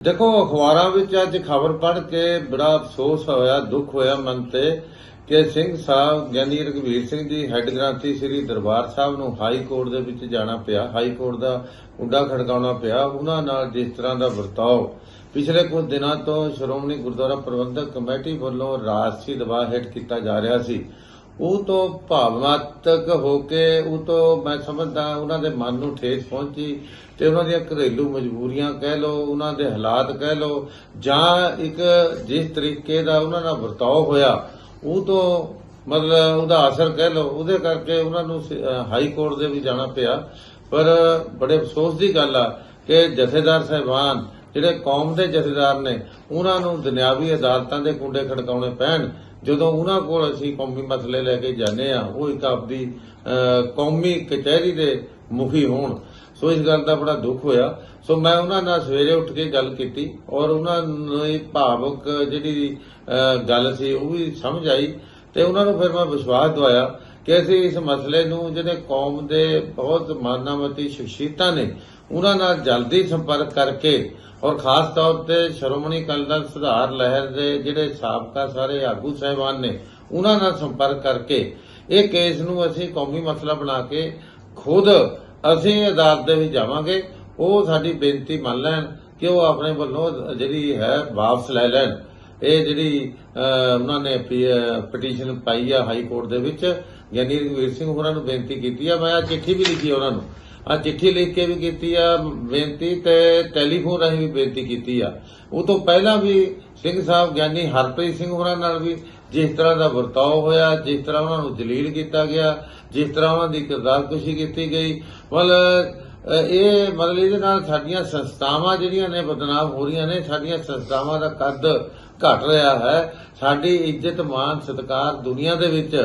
ਦੇਖੋ, ਅਖਬਾਰਾਂ ਵਿੱਚ ਅੱਜ ਖਬਰ ਪੜ੍ਹ ਕੇ ਬੜਾ ਅਫਸੋਸ ਹੋਇਆ, ਦੁੱਖ ਹੋਇਆ ਮਨ ਤੇ ਕਿ ਸਿੰਘ ਸਾਹਿਬ ਗਿਆਨੀ ਰਘਵੀਰ ਸਿੰਘ ਜੀ ਹੈੱਡ ਗ੍ਰੰਥੀ ਸ੍ਰੀ ਦਰਬਾਰ ਸਾਹਿਬ ਨੂੰ ਹਾਈ ਕੋਰਟ ਦੇ ਵਿੱਚ ਜਾਣਾ ਪਿਆ। ਹਾਈ ਕੋਰਟ ਦਾ ਉੱਡਾ ਖੜਕਾਉਣਾ ਪਿਆ। ਉਹਨਾਂ ਨਾਲ ਜਿਸ ਤਰ੍ਹਾਂ ਦਾ ਵਰਤਾਓ, ਪਿਛਲੇ ਕੁਝ ਦਿਨਾਂ ਤੋਂ ਸ਼੍ਰੋਮਣੀ ਗੁਰਦੁਆਰਾ ਪ੍ਰਬੰਧਕ ਕਮੇਟੀ ਵੱਲੋਂ ਰਾਜਸੀ ਦਬਾਅ ਹੇਠ ਕੀਤਾ ਜਾ ਰਿਹਾ ਸੀ। ਉਹ ਤੋਂ ਭਾਵਨਾਤਕ ਹੋ ਕੇ ਉਹ ਤੋਂ ਮੈਂ ਸਮਝਦਾ ਉਹਨਾਂ ਦੇ ਮਨ ਨੂੰ ਠੇਸ ਪਹੁੰਚੀ ਤੇ ਉਹਨਾਂ ਦੀਆਂ ਘਰੇਲੂ ਮਜਬੂਰੀਆਂ ਕਹਿ ਲਓ, ਉਹਨਾਂ ਦੇ ਹਾਲਾਤ ਕਹਿ ਲਓ, ਜਾਂ ਇੱਕ ਜਿਸ ਤਰੀਕੇ ਦਾ ਉਹਨਾਂ ਨਾਲ ਵਰਤਾਓ ਹੋਇਆ, ਉਹ ਤੋਂ ਮਤਲਬ ਉਹਦਾ ਅਸਰ ਕਹਿ ਲਓ, ਉਹਦੇ ਕਰਕੇ ਉਹਨਾਂ ਨੂੰ ਹਾਈ ਕੋਰਟ ਦੇ ਵੀ ਜਾਣਾ ਪਿਆ। ਪਰ ਬੜੇ ਅਫਸੋਸ ਦੀ ਗੱਲ ਆ ਕਿ ਜਥੇਦਾਰ ਸਾਹਿਬਾਨ ਜਿਹੜੇ ਕੌਮ ਦੇ ਜਥੇਦਾਰ ਨੇ, ਉਹਨਾਂ ਨੂੰ ਦੁਨਿਆਵੀ ਅਦਾਲਤਾਂ ਦੇ ਕੁੰਡੇ ਖੜਕਾਉਣੇ ਪੈਣ। ਜਦੋਂ ਉਹਨਾਂ ਕੋਲ ਅਸੀਂ ਕੌਮੀ ਮਸਲੇ ਲੈ ਕੇ ਜਾਂਦੇ ਆ ਉਹ ਇੱਕ ਆਪਦੀ ਕੌਮੀ ਕਚਹਿਰੀ ਦੇ ਮੁਖੀ ਹੋਣ। ਸੋ ਇਸ ਗੱਲ ਦਾ ਬੜਾ ਦੁੱਖ ਹੋਇਆ। ਸੋ ਮੈਂ ਉਹਨਾਂ ਨਾਲ ਸਵੇਰੇ ਉੱਠ ਕੇ ਗੱਲ ਕੀਤੀ ਔਰ ਉਹਨਾਂ ਨੂੰ ਇਹ ਭਾਵਕ ਜਿਹੜੀ ਗੱਲ ਸੀ ਉਹ ਵੀ ਸਮਝ ਆਈ ਤੇ ਉਹਨਾਂ ਨੂੰ ਫਿਰ ਮੈਂ ਵਿਸ਼ਵਾਸ ਦਵਾਇਆ ਕਿ ਅਸੀਂ ਇਸ ਮਸਲੇ ਨੂੰ ਜਿਹੜੇ ਕੌਮ ਦੇ ਬਹੁਤ ਮਾਨਾਮਤੀ ਸ਼ਖਸੀਅਤਾਂ ਨੇ, ਉਹਨਾਂ ਨਾਲ ਜਲਦੀ ਸੰਪਰਕ ਕਰਕੇ ਔਰ ਖਾਸ ਤੌਰ ਤੇ ਸ਼੍ਰੋਮਣੀ ਅਕਾਲੀ ਦਲ ਸੁਧਾਰ ਲਹਿਰ ਦੇ ਜਿਹੜੇ ਸਾਬਕਾ ਸਾਰੇ ਆਗੂ ਸਹਿਬਾਨ ਨੇ ਉਹਨਾਂ ਨਾਲ ਸੰਪਰਕ ਕਰਕੇ ਇਹ ਕੇਸ ਨੂੰ ਅਸੀਂ ਕੌਮੀ ਮਸਲਾ ਬਣਾ ਕੇ ਖੁਦ ਅਸੀਂ ਅਦਾਲਤ ਦੇ ਵਿੱਚ ਜਾਵਾਂਗੇ। ਉਹ ਸਾਡੀ ਬੇਨਤੀ ਮੰਨ ਲੈਣ ਕਿ ਉਹ ਆਪਣੇ ਵੱਲੋਂ ਜਿਹੜੀ ਹੈ ਵਾਪਸ ਲੈ ਲੈਣ। ਇਹ ਜਿਹੜੀ ਅਹ, ਉਹਨਾਂ ਨੇ ਪਟੀਸ਼ਨ ਪਾਈ ਆ ਹਾਈ ਕੋਰਟ ਦੇ ਵਿੱਚ। ਗਿਆਨੀ ਰਘਵੀਰ ਸਿੰਘ ਹੋਰਾਂ ਨੂੰ ਬੇਨਤੀ ਕੀਤੀ ਆ। ਮੈਂ ਆ ਚਿੱਠੀ ਵੀ ਲਿਖੀ ਆ ਉਹਨਾਂ ਨੂੰ। ਆ ਚਿੱਠੀ ਲਿਖ ਕੇ ਵੀ ਕੀਤੀ ਆ, ਬੇਨਤੀ ਤੇ ਟੈਲੀਫੋਨ ਰਾਹੀਂ ਵੀ ਬੇਨਤੀ ਕੀਤੀ ਆ। ਉਹ ਤੋਂ ਪਹਿਲਾਂ ਵੀ ਸਿੰਘ ਸਾਹਿਬ ਗਿਆਨੀ ਹਰਪ੍ਰੀਤ ਸਿੰਘ ਹੋਰਾਂ ਨਾਲ ਵੀ ਜਿਸ ਤਰ੍ਹਾਂ ਦਾ ਵਰਤਾਓ ਹੋਇਆ, ਜਿਸ ਤਰ੍ਹਾਂ ਉਹਨਾਂ ਨੂੰ ਜਲੀਲ ਕੀਤਾ ਗਿਆ, ਜਿਸ ਤਰ੍ਹਾਂ ਉਹਨਾਂ ਦੀ ਕਿਰਦਾਰਕੁਸ਼ੀ ਕੀਤੀ ਗਈ। ਮਤਲਬ ਇਹ ਮਤਲਬ ਇਹਦੇ ਨਾਲ ਸਾਡੀਆਂ ਸੰਸਥਾਵਾਂ ਜਿਹੜੀਆਂ ਨੇ ਬਦਨਾਮ ਹੋ ਰਹੀਆਂ ਨੇ, ਸਾਡੀਆਂ ਸੰਸਥਾਵਾਂ ਦਾ ਕੱਦ ਘਟ ਰਿਹਾ ਹੈ। ਸਾਡੀ ਇੱਜ਼ਤ ਮਾਨ ਸਤਿਕਾਰ ਦੁਨੀਆ ਦੇ ਵਿੱਚ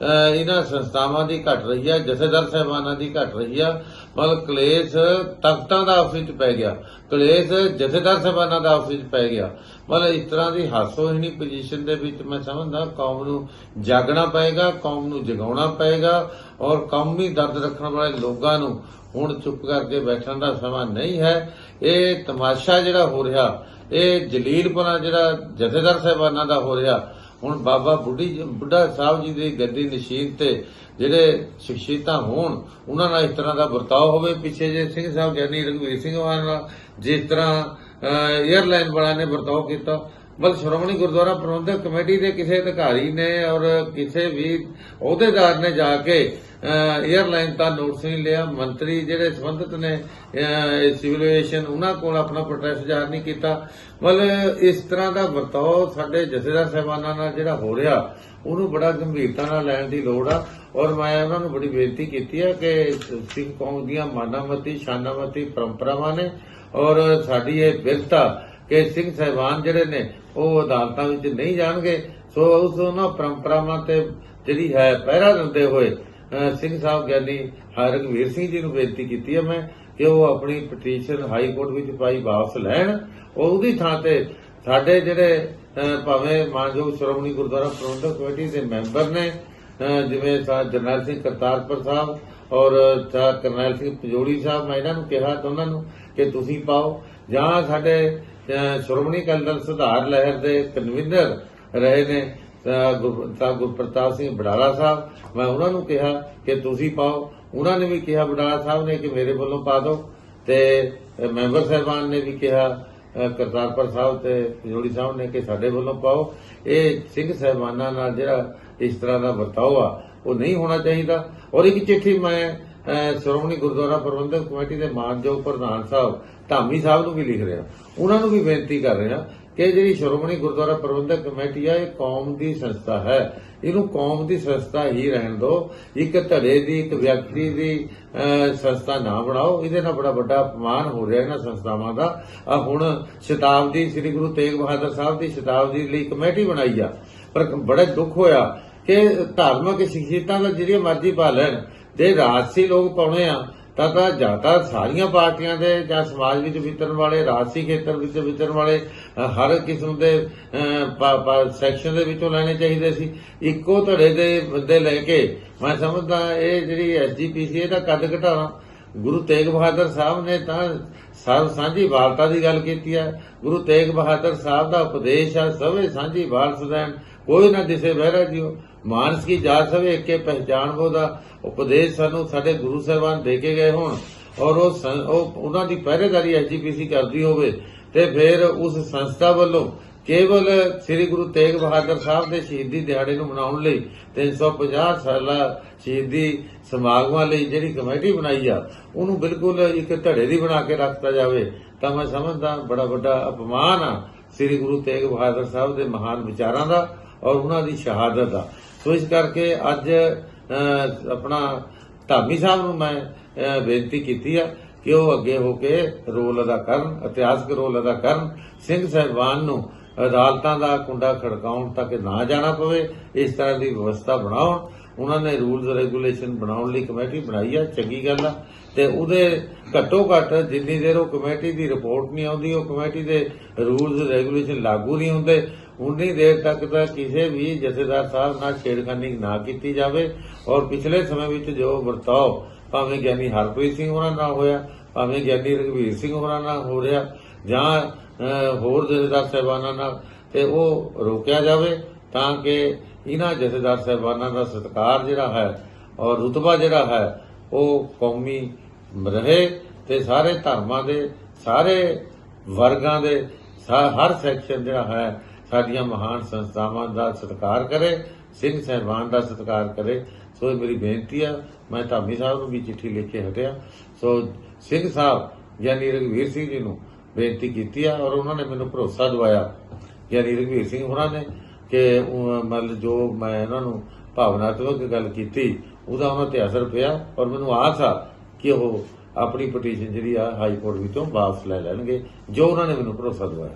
ਇਹਨਾਂ ਸੰਸਥਾਵਾਂ ਦੀ ਘਟ ਰਹੀ ਹੈ ਜਥੇਦਾਰ ਸਾਹਿਬਾਨਾਂ ਦੀ ਘਟ ਰਹੀ ਆ ਮਤਲਬ ਕਲੇਸ਼ ਤਖਤਾਂ ਦਾ ਆਪਸ ਵਿੱਚ ਪੈ ਗਿਆ। ਕਲੇਸ਼ ਜਥੇਦਾਰ ਸਾਹਿਬਾਨਾਂ ਦਾ ਆਪਸ ਵਿੱਚ ਪੈ ਗਿਆ। ਮਤਲਬ ਇਸ ਤਰ੍ਹਾਂ ਦੀ ਹਾਸੋਹੀਣੀ ਪੋਜੀਸ਼ਨ ਦੇ ਵਿੱਚ ਮੈਂ ਸਮਝਦਾ, ਕੌਮ ਨੂੰ ਜਾਗਣਾ ਪਏਗਾ, ਕੌਮ ਨੂੰ ਜਗਾਉਣਾ ਪਏਗਾ, ਔਰ ਕੌਮੀ ਦਰਦ ਰੱਖਣ ਵਾਲੇ ਲੋਕਾਂ ਨੂੰ ਹੁਣ ਚੁੱਪ ਕਰਕੇ ਬੈਠਣ ਦਾ ਸਮਾਂ ਨਹੀਂ ਹੈ। ਇਹ ਤਮਾਸ਼ਾ ਜਿਹੜਾ ਹੋ ਰਿਹਾ, ਇਹ ਜਲੀਲਪਨਾ ਜਿਹੜਾ ਜਥੇਦਾਰ ਸਾਹਿਬਾਨਾਂ ਦਾ ਹੋ ਰਿਹਾ ਹੁਣ ਬਾਬਾ ਬੁੱਢੀ ਬੁੱਢਾ ਸਾਹਿਬ ਜੀ ਦੀ ਗੱਦੀ ਨਸ਼ੀਨ ਤੇ ਜਿਹੜੇ ਸ਼ਖਸੀਅਤਾਂ ਹੋਣ, ਉਹਨਾਂ ਨਾਲ ਇਸ ਤਰ੍ਹਾਂ ਦਾ ਵਰਤਾਓ ਹੋਵੇ, ਪਿੱਛੇ ਜੇ ਸਿੰਘ ਸਾਹਿਬ ਗਿਆਨੀ ਰਘਵੀਰ ਸਿੰਘ ਵਾਲਾ ਨਾਲ, ਜਿਸ ਤਰ੍ਹਾਂ 에ਅਰਲਾਈਨ ਵਾਲਿਆਂ ਨੇ ਵਰਤਾਓ ਕੀਤਾ ਮਤਲਬ ਸ਼੍ਰੋਮਣੀ ਗੁਰਦੁਆਰਾ ਪ੍ਰਬੰਧਕ ਕਮੇਟੀ ਦੇ ਕਿਸੇ ਅਧਿਕਾਰੀ ਨੇ ਔਰ ਕਿਸੇ ਵੀ ਅਹੁਦੇਦਾਰ ਨੇ ਜਾ ਕੇ 에ਅਰਲਾਈਨ ਦਾ ਨੋਟਿਸ ਨਹੀਂ ਲਿਆ। ਮੰਤਰੀ ਜਿਹੜੇ ਸੰਬੰਧਿਤ ਨੇ ਸਿਵਲ ਐਵੀਏਸ਼ਨ ਉਹਨਾਂ ਕੋਲ ਆਪਣਾ ਪ੍ਰੋਟੈਸਟ ਜ਼ਾਹਰ ਨਹੀਂ ਕੀਤਾ। ਮਤਲਬ ਇਸ ਤਰ੍ਹਾਂ ਦਾ ਵਰਤਾਓ ਸਾਡੇ ਜਥੇਦਾਰ ਸਾਹਿਬਾਨਾਂ ਨਾਲ ਜਿਹੜਾ ਹੋ ਰਿਹਾ, ਉਹਨੂੰ ਬੜਾ ਗੰਭੀਰਤਾ ਨਾਲ ਲੈਣ ਦੀ ਲੋੜ ਆ। ਔਰ ਮੈਂ ਉਹਨਾਂ ਨੂੰ ਬੜੀ ਬੇਨਤੀ ਕੀਤੀ ਹੈ ਕਿ ਸਿੱਖ ਕੌਮ ਦੀਆਂ ਮਾਨਾਮਤੀ, ਸ਼ਾਨਾਮਤੀ ਪਰੰਪਰਾਵਾਂ ਨੇ ਔਰ ਸਾਡੀ ਇਹ ਵਿਰਤਾ ਕਿ ਸਿੰਘ ਸਾਹਿਬਾਨ ਜਿਹੜੇ ਨੇ, ਉਹ ਅਦਾਲਤਾਂ ਵਿੱਚ ਨਹੀਂ ਜਾਣਗੇ। ਸੋ ਉਸ ਉਹਨਾਂ ਪਰੰਪਰਾਵਾਂ ਤੇ ਜਿਹੜੀ ਹੈ, ਪਹਿਰਾ ਦਿੰਦੇ ਹੋਏ ਸਿੰਘ ਸਾਹਿਬ ਗਿਆਨੀ ਹਰਗਵੀਰ ਸਿੰਘ ਜੀ ਨੂੰ ਬੇਨਤੀ ਕੀਤੀ ਹੈ ਮੈਂ ਕਿ ਉਹ ਆਪਣੀ ਪਟੀਸ਼ਨ ਹਾਈ ਕੋਰਟ ਵਿੱਚ ਪਾਈ ਵਾਪਸ ਲੈਣ। ਉਹ ਉਹਦੀ ਥਾਂ ਤੇ ਸਾਡੇ ਜਿਹੜੇ ਭਾਵੇਂ ਮਾਨਯੋਗ ਸ਼੍ਰੋਮਣੀ ਗੁਰਦੁਆਰਾ ਪ੍ਰਬੰਧਕ ਕਮੇਟੀ ਦੇ ਮੈਂਬਰ ਨੇ ਜਿਵੇਂ ਸਾ ਜਰਨੈਲ ਸਿੰਘ ਕਰਤਾਰਪੁਰ ਸਾਹਿਬ ਔਰ ਸਾ ਕਰਨੈਲ ਸਿੰਘ ਪਜੋੜੀ ਸਾਹਿਬ, ਮੈਂ ਇਹਨਾਂ ਨੂੰ ਕਿਹਾ ਉਹਨਾਂ ਨੂੰ ਕਿ ਤੁਸੀਂ ਪਾਓ। ਜਾਂ ਸਾਡੇ ਸ਼੍ਰੋਮਣੀ ਅਕਾਲੀ ਦਲ ਸੁਧਾਰ ਲਹਿਰ ਦੇ ਕਨਵੀਨਰ ਰਹੇ ਨੇ ਗੁਰ- ਤਾਂ ਗੁਰਪ੍ਰਤਾਪ ਸਿੰਘ ਬਡਾਲਾ ਸਾਹਿਬ। ਮੈਂ ਉਹਨਾਂ ਨੂੰ ਕਿਹਾ ਕਿ ਤੁਸੀਂ ਪਾਓ। ਉਹਨਾਂ ਨੇ ਵੀ ਕਿਹਾ, ਬਡਾਲਾ ਸਾਹਿਬ ਨੇ ਕਿ ਮੇਰੇ ਵੱਲੋਂ ਪਾ ਦਿਓ। ਤੇ ਮੈਂਬਰ ਸਾਹਿਬਾਨ ਨੇ ਵੀ ਕਿਹਾ ਕਰਤਾਰਪੁਰ ਸਾਹਿਬ ਤੇ ਜੋੜੀ ਸਾਹਿਬ ਨੇ ਕਿ ਸਾਡੇ ਵੱਲੋਂ ਪਾਓ। ਇਹ ਸਿੰਘ ਸਾਹਿਬਾਨਾਂ ਨਾਲ ਜਿਹੜਾ ਇਸ ਤਰ੍ਹਾਂ ਦਾ ਵਰਤਾਓ ਆ, ਉਹ ਨਹੀਂ ਹੋਣਾ ਚਾਹੀਦਾ। ਔਰ ਇੱਕ ਚਿੱਠੀ ਮੈਂ ਸ਼੍ਰੋਮਣੀ ਗੁਰਦੁਆਰਾ ਪ੍ਰਬੰਧਕ ਕਮੇਟੀ ਦੇ ਮਾਨਯੋਗ ਪ੍ਰਧਾਨ ਸਾਹਿਬ ਧਾਮੀ ਸਾਹਿਬ ਨੂੰ ਵੀ ਲਿਖ ਰਿਹਾ। ਉਹਨਾਂ ਨੂੰ ਵੀ ਬੇਨਤੀ ਕਰ ਰਿਹਾ ਕਿ ਜਿਹੜੀ ਸ਼੍ਰੋਮਣੀ ਗੁਰਦੁਆਰਾ ਪ੍ਰਬੰਧਕ ਕਮੇਟੀ ਆ, ਇਹ ਕੌਮ ਦੀ ਸੰਸਥਾ ਹੈ। ਇਹਨੂੰ ਕੌਮ ਦੀ ਸੰਸਥਾ ਹੀ ਰਹਿਣ ਦਿਓ। ਇੱਕ ਧੜੇ ਦੀ, ਇੱਕ ਵਿਅਕਤੀ ਦੀ ਸੰਸਥਾ ਨਾ ਬਣਾਓ। ਇਹਦੇ ਨਾਲ ਬੜਾ ਵੱਡਾ ਅਪਮਾਨ ਹੋ ਰਿਹਾ ਇਹਨਾਂ ਸੰਸਥਾਵਾਂ ਦਾ। ਆ ਹੁਣ ਸ਼ਤਾਬਦੀ, ਸ੍ਰੀ ਗੁਰੂ ਤੇਗ ਬਹਾਦਰ ਸਾਹਿਬ ਦੀ ਸ਼ਤਾਬਦੀ ਲਈ ਕਮੇਟੀ ਬਣਾਈ ਆ। ਪਰ ਬੜਾ ਦੁੱਖ ਹੋਇਆ ਕਿ ਧਾਰਮਿਕ ਸ਼ਖਸੀਅਤਾਂ ਦਾ ਜਿਹੜੀਆਂ ਮਰਜ਼ੀ ਪਾ ਲੈਣ ਜੇ ਰਾਜਸੀ ਲੋਕ ਪਾਉਣੇ ਆ, ਤਾਂ ਤਾਂ ਜਾਂ ਸਾਰੀਆਂ ਪਾਰਟੀਆਂ ਦੇ ਜਾਂ ਸਮਾਜ ਵਿੱਚ ਵਿਚਰਨ ਵਾਲੇ, ਰਾਜਸੀ ਖੇਤਰ ਵਿੱਚ ਵਿਚਰਨ ਵਾਲੇ ਹਰ ਕਿਸਮ ਦੇ ਸੈਕਸ਼ਨ ਦੇ ਵਿੱਚੋਂ ਲੈਣੇ ਚਾਹੀਦੇ ਸੀ। ਇੱਕੋ ਧੜੇ ਦੇ ਬੰਦੇ ਲੈ ਕੇ, ਮੈਂ ਸਮਝਦਾ ਇਹ ਜਿਹੜੀ ਐਸਜੀਪੀਸੀ ਦਾ ਕੱਦ ਘਟਾਉਣਾ। ਗੁਰੂ ਤੇਗ ਬਹਾਦਰ ਸਾਹਿਬ ਨੇ ਤਾਂ ਸਰਬ ਸਾਂਝੀ ਵਾਰਤਾ ਦੀ ਗੱਲ ਕੀਤੀ ਹੈ। ਗੁਰੂ ਤੇਗ ਬਹਾਦਰ ਸਾਹਿਬ ਦਾ ਉਪਦੇਸ਼ ਹੈ, ਸਭੇ ਸਾਂਝੀ ਵਾਰਸ ਸਦੈਣ ਕੋਈ ਨਾ ਦਿਸੇ ਬਹਿਰਾ ਜੀਓ। ਮਾਨਸ ਕੀ ਜਾਤ ਸਭੇ ਇੱਕੇ ਪਹਿਚਾਨ ਬੋ ਦਾ ਉਪਦੇਸ਼ ਸਾਨੂੰ ਸਾਡੇ ਗੁਰੂ ਸਾਹਿਬਾਨ ਦੇ ਕੇ ਗਏ ਹੋਣ। ਔਰ ਉਹ ਸੰ- ਉਹ ਉਹਨਾਂ ਦੀ ਪਹਿਰੇਦਾਰੀ ਐਜੀਪੀਸੀ ਕਰਦੀ ਹੋਵੇ ਤੇ ਫਿਰ ਉਸ ਸੰਸਥਾ ਵੱਲੋਂ ਕੇਵਲ ਸ੍ਰੀ ਗੁਰੂ ਤੇਗ ਬਹਾਦਰ ਸਾਹਿਬ ਦੇ ਸ਼ਹੀਦੀ ਦਿਹਾੜੇ ਨੂੰ ਮਨਾਉਣ ਲਈ 350 ਸਾਲਾ ਸ਼ਹੀਦੀ ਸਮਾਗਮਾਂ ਲਈ ਜਿਹੜੀ ਕਮੇਟੀ ਬਣਾਈ ਆ, ਉਹਨੂੰ ਬਿਲਕੁਲ ਇੱਕ ਧੜੇ ਦੀ ਬਣਾ ਕੇ ਰੱਖਤਾ ਜਾਵੇ, ਤਾਂ ਮੈਂ ਸਮਝਦਾ ਬੜਾ ਵੱਡਾ ਅਪਮਾਨ ਆ ਸ੍ਰੀ ਗੁਰੂ ਤੇਗ ਬਹਾਦਰ ਸਾਹਿਬ ਦੇ ਮਹਾਨ ਵਿਚਾਰਾਂ ਦਾ ਔਰ ਉਹਨਾਂ ਦੀ ਸ਼ਹਾਦਤ ਦਾ। ਸੋ ਇਸ ਕਰਕੇ ਅੱਜ ਆਪਣਾ ਧਾਮੀ ਸਾਹਿਬ ਨੂੰ ਮੈਂ ਬੇਨਤੀ ਕੀਤੀ ਆ ਕਿ ਉਹ ਅੱਗੇ ਹੋ ਕੇ ਰੋਲ ਅਦਾ ਕਰਨ, ਇਤਿਹਾਸਕ ਰੋਲ ਅਦਾ ਕਰਨ, ਸਿੰਘ ਸਾਹਿਬਾਨ ਨੂੰ ਅਦਾਲਤਾਂ ਦਾ ਕੁੰਡਾ ਖੜਕਾਉਣ ਤੱਕ ਨਾ ਜਾਣਾ ਪਵੇ, ਇਸ ਤਰ੍ਹਾਂ ਦੀ ਵਿਵਸਥਾ ਬਣਾਉਣ। ਉਹਨਾਂ ਨੇ ਰੂਲਸ ਰੈਗੂਲੇਸ਼ਨ ਬਣਾਉਣ ਲਈ ਕਮੇਟੀ ਬਣਾਈ ਆ, ਚੰਗੀ ਗੱਲ ਆ। ਤੇ ਉਹਦੇ ਘੱਟੋ ਘੱਟ ਜਿੰਨੀ ਦੇਰ ਉਹ ਕਮੇਟੀ ਦੀ ਰਿਪੋਰਟ ਨਹੀਂ ਆਉਂਦੀ, ਉਹ ਕਮੇਟੀ ਦੇ ਰੂਲਸ ਰੈਗੂਲੇਸ਼ਨ ਲਾਗੂ ਨਹੀਂ ਹੁੰਦੇ, ਉਨੀ ਦੇਰ ਤੱਕ ਤਾਂ ਕਿਸੇ ਵੀ ਜਥੇਦਾਰ ਸਾਹਿਬ ਨਾਲ ਛੇੜਖਾਨੀ ਨਾ ਕੀਤੀ ਜਾਵੇ। ਔਰ ਪਿਛਲੇ ਸਮੇਂ ਵਿੱਚ ਜੋ ਵਰਤਾਓ, ਭਾਵੇਂ ਗਿਆਨੀ ਹਰਪ੍ਰੀਤ ਸਿੰਘ ਹੋਰਾਂ ਨਾਲ ਹੋਇਆ, ਭਾਵੇਂ ਗਿਆਨੀ ਰਘਵੀਰ ਸਿੰਘ ਹੋਰਾਂ ਨਾਲ ਹੋ ਰਿਹਾ ਜਾਂ ਹੋਰ ਜਥੇਦਾਰ ਸਾਹਿਬਾਨਾਂ ਨਾਲ ਤੇ ਉਹ ਰੋਕਿਆ ਜਾਵੇ ਤਾਂ ਕਿ ਇਹਨਾਂ ਜਥੇਦਾਰ ਸਾਹਿਬਾਨਾਂ ਦਾ ਸਤਿਕਾਰ ਜਿਹੜਾ ਹੈ ਔਰ ਰੁਤਬਾ ਜਿਹੜਾ ਹੈ ਉਹ ਕੌਮੀ ਰਹੇ ਤੇ ਸਾਰੇ ਧਰਮਾਂ ਦੇ, ਸਾਰੇ ਵਰਗਾਂ ਦੇ ਹਰ ਸੈਕਸ਼ਨ ਜਿਹੜਾ ਹੈ ਸਾਡੀਆਂ ਮਹਾਨ ਸੰਸਥਾਵਾਂ ਦਾ ਸਤਿਕਾਰ ਕਰੇ, ਸਿੰਘ ਸਹਿਬਾਨ ਦਾ ਸਤਿਕਾਰ ਕਰੇ। ਸੋ ਇਹ ਮੇਰੀ ਬੇਨਤੀ ਆ, ਮੈਂ ਧਾਮੀ ਸਾਹਿਬ ਨੂੰ ਵੀ ਚਿੱਠੀ ਲਿਖ ਕੇ ਹਟਿਆ। ਸੋ ਸਿੰਘ ਸਾਹਿਬ, ਯਾਨੀ ਰਘਵੀਰ ਸਿੰਘ ਜੀ ਨੂੰ ਬੇਨਤੀ ਕੀਤੀ ਆ ਔਰ ਉਹਨਾਂ ਨੇ ਮੈਨੂੰ ਭਰੋਸਾ ਦਿਵਾਇਆ ਯਾਨੀ ਰਘਵੀਰ ਸਿੰਘ ਹੋਰਾਂ ਨੇ ਕਿ ਮਤਲਬ ਜੋ ਮੈਂ ਉਹਨਾਂ ਨੂੰ ਭਾਵਨਾਤਮਕ ਗੱਲ ਕੀਤੀ, ਉਹਦਾ ਉਹਨਾਂ ਤੇ ਅਸਰ ਪਿਆ ਔਰ ਮੈਨੂੰ ਆਸ ਆ ਕਿ ਉਹ ਆਪਣੀ ਪਟੀਸ਼ਨ ਜਿਹੜੀ ਆ ਹਾਈ ਕੋਰਟ ਵਿੱਚੋਂ ਵਾਪਸ ਲੈ ਲੈਣਗੇ, ਜੋ ਉਹਨਾਂ ਨੇ ਮੈਨੂੰ ਭਰੋਸਾ ਦਿਵਾਇਆ।